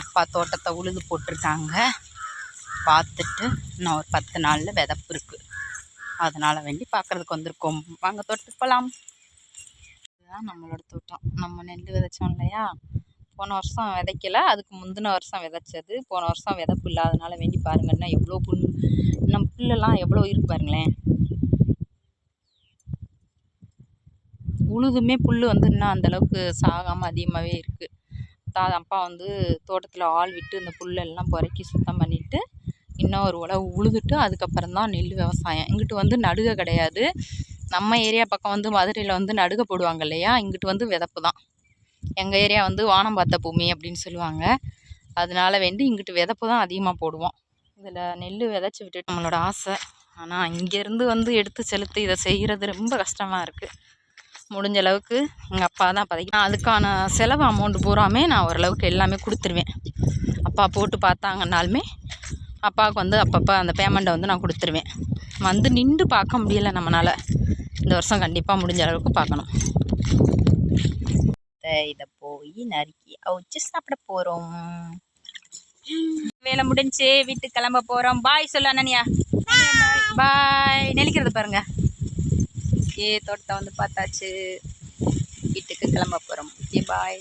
அப்பா தோட்டத்தை உழுது போட்டிருக்காங்க. பார்த்துட்டு இன்னும் ஒரு பத்து நாளில் விதப்பு இருக்குது அதனால் வேண்டி பார்க்குறதுக்கு வந்திருக்கோம். வாங்க தோட்டத்துக்கு போகலாம் இதுதான் நம்மளோட தோட்டம். நம்ம நெல் விதைச்சோம் இல்லையா? போன வருஷம் விதைக்கல. அதுக்கு முந்தின வருஷம் விதைச்சது. போன வருஷம் விதப்பு இல்லாதனால வேண்டி பாருங்கள் இன்னும் எவ்வளோ புல் இன்னும் புல்லெல்லாம் எவ்வளோ இருக்கு பாருங்களேன். உழுதுமே புல் வந்து இன்னும் அந்தளவுக்கு சாகாமல் அதிகமாகவே இருக்குது தாத்தா அப்பா வந்து தோட்டத்தில் ஆள் விட்டு இந்த புல்லெல்லாம் பொறுக்கி சுத்தம் பண்ணிவிட்டு இன்னும் ஒரு உழவு உழுதுட்டு அதுக்கப்புறம் தான் நெல் விவசாயம். இங்கிட்டு வந்து நடுகை கிடையாது. நம்ம ஏரியா பக்கம் வந்து மதுரையில் வந்து நடுகை போடுவாங்க இல்லையா? இங்கிட்டு வந்து விதப்பு தான். எங்கள் ஏரியா வந்து வானம் பார்த்த பூமி அப்படின்னு சொல்லுவாங்க. அதனால வேண்டி இங்கிட்டு விதப்பு தான் அதிகமாக போடுவோம். இதில் நெல் விதைச்சி விட்டுட்டு நம்மளோட ஆசை. ஆனால் இங்கேருந்து வந்து எடுத்து செலுத்தி இதை செய்கிறது ரொம்ப கஷ்டமாக இருக்குது முடிஞ்ச அளவுக்கு எங்கள் அப்பா தான் பதைக்கி நான் அதுக்கான செலவு அமௌண்ட் பூராமே நான் ஓரளவுக்கு எல்லாமே கொடுத்துருவேன். அப்பா போட்டு பார்த்தாங்கன்னாலுமே அப்பாவுக்கு வந்து அப்பப்போ அந்த பேமெண்ட்டை வந்து நான் கொடுத்துருவேன். வந்து நின்று பார்க்க முடியல நம்மளால் இந்த வருஷம் கண்டிப்பாக முடிஞ்ச அளவுக்கு பார்க்கணும். இதை போய் நறுக்கி அவிச்சு சாப்பிட போகிறோம் வேலை முடிஞ்சு வீட்டுக்கு கிளம்ப போகிறோம் பாய் சொல்லு அனன்யா. பாய் நெளிக்கிறது பாருங்க. ஏ தோட்டத்தை வந்து பார்த்தாச்சு. வீட்டுக்கு கிளம்ப போகிறோம் ஓகே பாய்